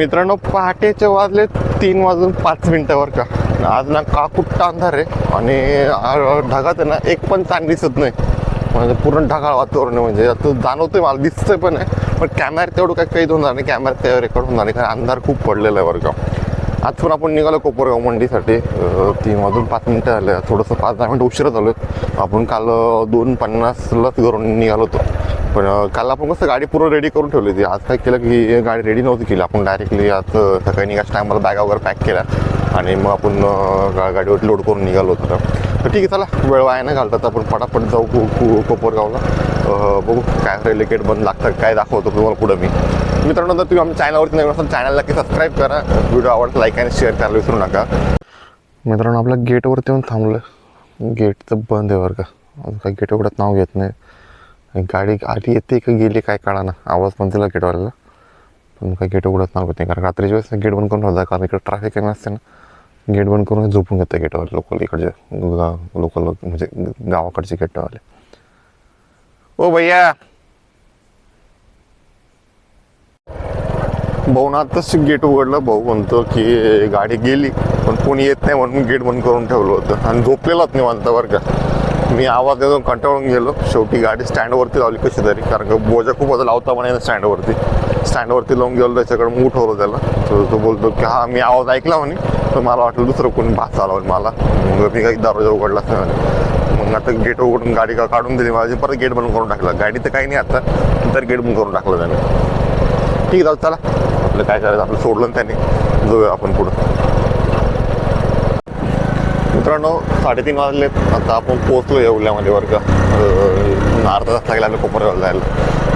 मित्रांनो पहाटेचे वाजले तीन वाजून पाच मिनिटावर का. आज ना का कुठं अंधार आहे आणि ढगात आहे ना एक पण चांग दिसत नाही. म्हणजे पूर्ण ढगाळ वातावरण आहे म्हणजे. आता आहे मला दिसतंय पण आहे. पण कॅमेरा तेवढं काही काही होणार नाही. कॅमेरा ते रेकॉर्ड होणार नाही. कारण अंधार खूप पडलेला आहे बरं आज पण आपण निघालो कोपरगाव मंडीसाठी. तीन वाजून पाच मिनटं झाले. थोडंसं पाच दहा मिनटं उशिरा झालो आपण काल दोन पन्नासलाच घरून निघालो होतो. पण काल आपण कसं गाडी पूर्ण रेडी करून ठेवली होती. आज काय केलं की गाडी रेडी नव्हती केली. आपण डायरेक्टली आज सकाळी निघायच्या टायमाला बॅगा वगैरे पॅक केल्या. आणि मग आपण गा- गाडीवर लोड करून निघालो होतो. तर ठीक आहे चला. वेळ वाया नाही घालतात आपण पटापट जाऊ को- कोपरगावला. बघू काय रेलिकेट बंद लागतं काय दाखवतो तुम्हाला पुढं मी. मित्रांनो जर तुम्ही आमच्या चॅनलवरती नवीन असाल चॅनलला की सबस्क्राईब करा. व्हिडिओ आवडतो लाईक आणि शेअर करायला विसरू नका. मित्रांनो आपल्या गेटवरती येऊन थांबलं गेट तर बंद आहे बरं का. अजून काही गेट एवढ्यात नाव घेत नाही. गाडी आली येते का गेली काय कळा ना आवाज पण तिला गेटवाल्याला. पण काही गेट उघडत नाव नाही कारण रात्रीच्या वेळेस गेट बंद करून ठेवतात कारण इकडे ट्रॅफिक कमी असते ना. गेट बंद करून झोपून घेतात गेटवाले लोकल इकडचे लोकल म्हणजे गावाकडचे गेटवाले. ओ भैया! भाऊ ना गेट उघडलं. भाऊ म्हणतो की गाडी गेली. पण कोणी येत नाही म्हणून गेट बंद करून ठेवलं होतं. आणि झोपलेलाच निवांत बरं का. मी आवाज देऊन कंटाळून गेलो. शेवटी गाडी स्टँडवरती लावली कशी तरी. कारण का बोजा खूप होता लावता म्हणे स्टँडवरती स्टँडवरती लावून गेलो त्याच्याकडे मूठ उठवलं त्याला. तर तो बोलतो की हा मी आवाज ऐकला म्हणे. तर मला वाटलं दुसरं कोणी भात चालवलं मला. मग मी काही दरवाजा उघडलाच नाही मग आता गेट उघडून गाडी का काढून दिली माझी परत गेट बंद करून टाकला. गाडी तर काही नाही आता. तर गेट बंद करून टाकलं त्याने. ठीक आहे चला. आपलं काय करायचं आपलं सोडलं ना त्याने. जाऊया आपण पुढं. मित्रांनो साडेतीन वाजले आता आपण पोहोचलो येवल्यामध्ये वर्ग का. अर्धा तास लागला आपल्या कोपरगाव जायला.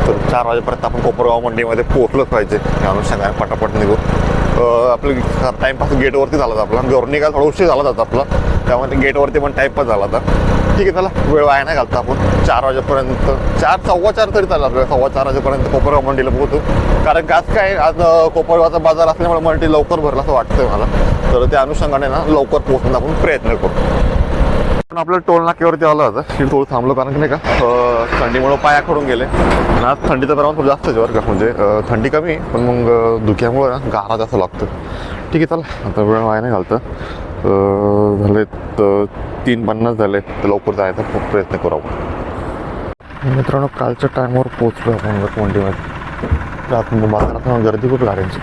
तर चार वाजेपर्यंत आपण कोपरगाव मंडईमध्ये पोहोचलोच पाहिजे. या अनुषंगाने पटापट निघू. आपलं टाईमपास गेटवरती झाला होता आपला. घरून निघायला थोडा उशीर झाला होता आपला. त्यामध्ये गेटवरती पण टाईमपास झाला होता. ठीक आहे चला. वेळ वाया नाही घालता आपण. चार वाजेपर्यंत. चार सव्वा चार तरी चालला आपल्याला. सव्वा चार वाजेपर्यंत कोपरगाव मंडीला पोहोचू. कारण का आज काय आज कोपरगावचा बाजार असल्यामुळे मंडी लवकर भरला असं वाटतंय मला. तर त्या अनुषंगाने ना लवकर पोहोचण्याचा आपण प्रयत्न करू. पण आपलं टोल नाक्यावरती आलं होतं की थोडं थांबलो कारण की नाही का थंडीमुळं पाया खडून गेले. आणि आज थंडीचं प्रमाण थोडं जास्त आहे बरं का. म्हणजे थंडी कमी पण मग धुक्यामुळं ना गारा जास्त लागतं ठीक आहे चला. आता वेळ वाया नाही घालतं. झालेत तीन पन्नास झाले तर लवकर जायचा खूप प्रयत्न करू आपण मित्रांनो कालच्या टायमावर पोहोचलो आपण मंडीमध्ये रात म्हणजे बाजारात गर्दी खूप गाड्यांची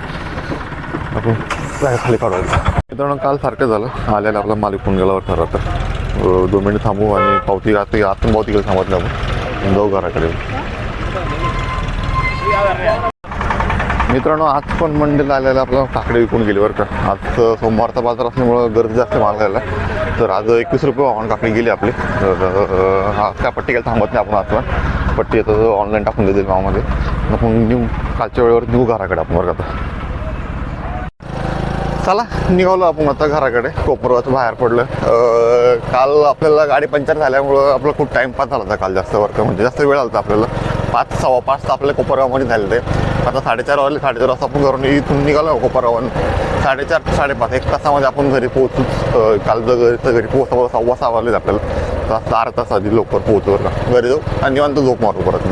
आपण काय खाली काढायचं मित्रांनो काल सारखं झालं. आल्याला आपला मालिक फोन गेल्यावर ठरवतं तर दोन मिनिटं थांबू आणि पावती रात्री आतून पावती थांबत नाही आपण. जाऊ घराकडे. मित्रांनो आज पण मंडीला आलेला आपला काकडे विकून गेली बरं का. आज सोमवारचा बाजार असल्यामुळं गर्दी जास्त माल घ्यायला तर आज एकवीस रुपये ऑन काकडी गेली आपली. तर अं, काय पट्टी गेला थांबत नाही आपण आता. पट्टी येतं ऑनलाईन टाकून देतील गावामध्ये. आपण न्यू कालच्या वेळेवर निघू घराकडे आपण बरं का आता. चला निघालो आपण आता घराकडे. कोपरवाच बाहेर पडलं. काल आपल्याला गाडी पंक्चर झाल्यामुळं आपला खूप टाईमपास झाला होता काल जास्त वर्क म्हणजे जास्त वेळ आला होता आपल्याला. पाच सव्वा पाच तर आपल्या कोपरगावमध्ये झाले ते आता साडेचार वाजले साडेचार वाजता आपण घरून इथून निघालो कोपरगावन साडेचार ते साडेपाच एक तासामध्ये आपण घरी पोहोचू काल जर घरी घरी पोहोचा सव्वा सहा वाजले आपल्याला. तास चार तास आधी लवकर पोहोचवर का. घरी जाऊ आणि निवांत झोप मारू परत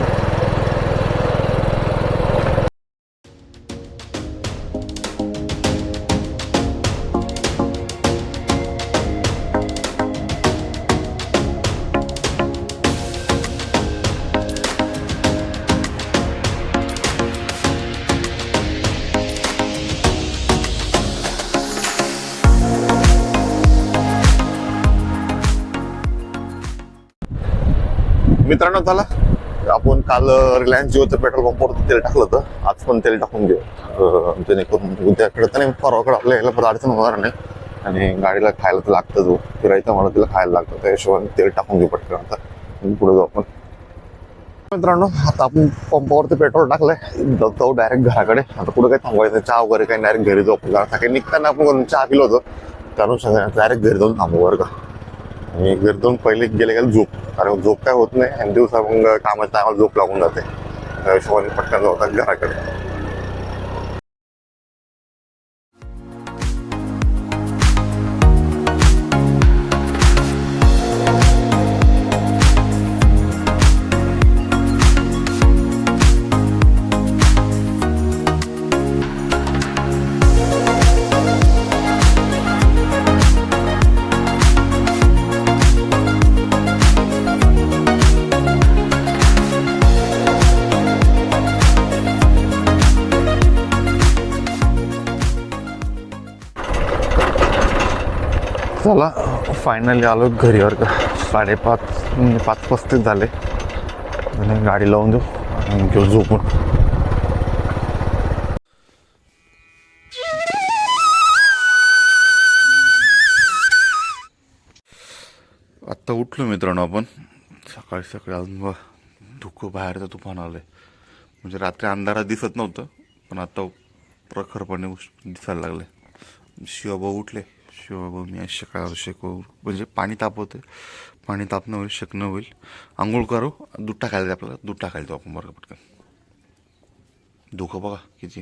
मित्रांनो चला. आपण काल रिलायन्स जिओचं पेट्रोल पंपवर तेल टाकलं होतं. आज पण तेल टाकून घेऊ. जेणेकरून उद्याकडे तर नाही परवाकडे आपल्या यायला पण अडचण होणार नाही. आणि गाडीला खायला तर लागतं जो हो. फिरायचं म्हणून तिला खायला लागतं. त्या हिशोबाने तेल टाकून घेऊ पटकन आता. पुढे जाऊ आपण. मित्रांनो आता आपण पंपावरती पेट्रोल टाकलंय. जाऊ डायरेक्ट घराकडे. आता कुठं काही थांबवायचं चहा वगैरे काही डायरेक्ट घरी जाऊ आपण. कारण सकाळी निघताना आपण चहा पिलो होतो. त्यानुसार डायरेक्ट घरी जाऊन थांबू बरं का. आणि घरी पहिले गेले गेले झोप कारण झोप काय होत नाही. आणि दिवसा मग कामाच्या टायमाला झोप लागून जाते. हिशोबाने पटकन जातात घराकडे. चला फायनली आलो घरी वर का. साडेपाच म्हणजे पाच पस्तीस झाले. आणि गाडी लावून देऊ आणि घेऊ झोपून. आत्ता उठलो मित्रांनो आपण. सकाळी सकाळी अजून धुकं बाहेरचं तुफान आलंय. म्हणजे रात्री अंधारात दिसत नव्हतं पण आता प्रखरपणे दिसायला लागले शिवभाऊ उठले. शिवभाऊ मी आज सकाळ शेकू म्हणजे पाणी तापवते पाणी तापणं होईल शेकणं होईल. आंघोळ करू दूध टाकायला दे आपल्याला. दूध टाकायला देऊ आपण बरं पटकन. धुकं बघा किती.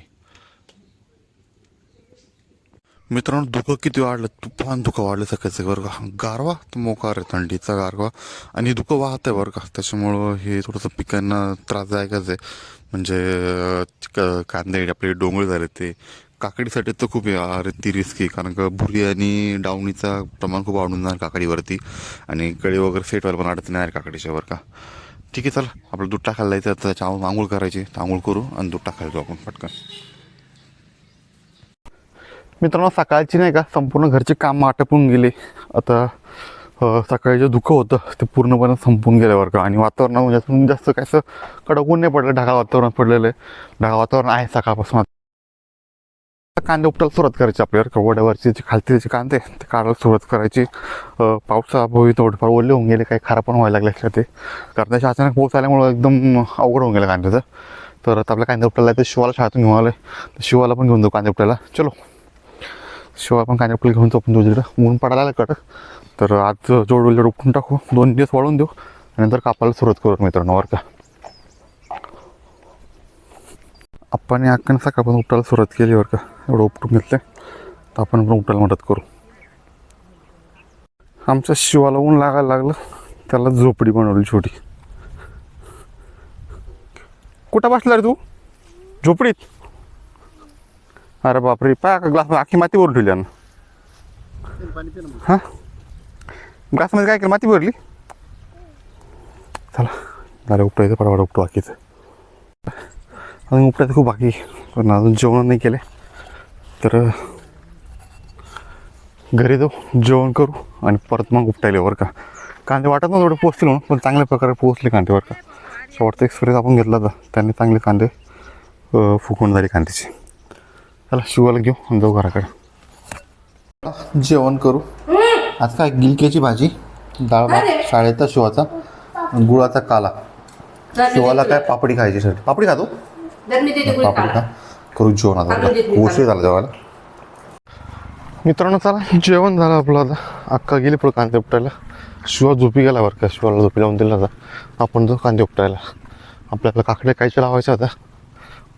मित्रांनो धुकं किती वाढलं? तुफान धुकं वाढलं सकाळचं बरं का? गारवा तर मोकार आहे थंडीचा गारवा. आणि धुकं वाहत आहे बरं का? त्याच्यामुळं हे थोडंसं पिकांना त्रासदायकच आहे. म्हणजे कांदे आपले डोंगर झाले ते. काकडीसाठी तर खूप आहे अरे ती रिस्की कारण का भुरी आणि डावणीचा प्रमाण खूप आवडून जाणार काकडीवरती. आणि कळी वगैरे सेट व्हायला पण अडचण नाही काकडीच्या का. ठीक आहे चला. आपलं दूध टाकायला जायचं तर त्याच्या आंघोळ करायची तर आंघोळ करू आणि दूध टाकायला जाऊ आपण पटकन. मित्रांनो सकाळची नाही का संपूर्ण घरचे काम आटपून गेले. आता सकाळी जे धुकं होतं ते पूर्णपणे संपून गेलं बरं का. आणि वातावरण म्हणजे जास्त काय असं कडक ऊन नाही पडलं ढगाळ वातावरण पडलेलं आहे. ढगाळ वातावरण आहे सकाळपासून कांदे उपटायला सुरुवात करायची आपल्यावर वड्यावरची जे खालचे जे कांदे ते काढायला सुरुवात करायची. अ, पावसाअभावी थोडेफार ओले होऊन गेले काही खराब पण व्हायला लागले ते कारण त्याच्या अचानक पाऊस आल्यामुळं एकदम अवघड होऊन गेलं कांद्याचं. तर आता आपल्या कांदे उपटायला तर शिवाला शाळेतून घेऊन आलं तर शिवाला पण घेऊन जाऊ कांदे उपटायला. चलो. शिवाय पण कांदे उपटायला घेऊन जाऊ देऊ तिकडं ऊन पडायला लागलं कडक. तर आज जोड जोड उपटून टाकू. दोन दिवस वाळून देऊ. आणि नंतर कापायला सुरुवात करू मित्रांनो वर का? आपण अक्कन सकाळपासून उपटायला सुरुवात केली बरं का. एवढं उपटून घेतलं तर आपण पण उपटायला मदत करू. आमच्या शिवाला ऊन लागायला लागलं. त्याला झोपडी बनवली छोटी. कुठं बसला रे तू? झोपडीत? अरे बापरे पाय ग्लास आखी माती भरून ठेवली हां? ग्लासमध्ये काय केलं? माती भरली? चला झालं उपटायचं पडवाड उपटू बाकीचं. अजून उपटायचं खूप बाकी. पण अजून जेवण नाही केले. तर घरी जाऊ जेवण करू आणि परत मग उपटायला बरं का. कांदे वाटत ना थोडे पोचतील म्हणून पण चांगल्या प्रकारे पोचले कांदे बरं का. शेवटचा एक्सपिरियन्स आपण घेतला होता त्यांनी चांगले कांदे फुकून झाले कांद्याचे. चला शिवाला घेऊ आणि जाऊ घराकडे. जेवण करू. आज काय गिलक्याची भाजी डाळ भात शाळेचा शिवाचा गुळाचा काला. शिवाला काय पापडी खायची सर. पापडी खातो. करू जेवण आता. उशीर झाला जेवायला. मित्रांनो चला जेवण झालं आपलं आता. अक्का गेली पुढं कांदे उपटायला. शिवा झोपी गेला बरं का? शिवाला झोपी लावून दिला होता आपण जो कांदे उपटायला. आपल्याला काकडे कायच्या लावायच्या होत्या.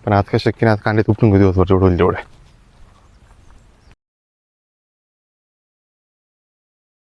पण आज काय शक्य नाही आज कांदे उपटून घेऊ दिवसभर जेवढं तेवढे.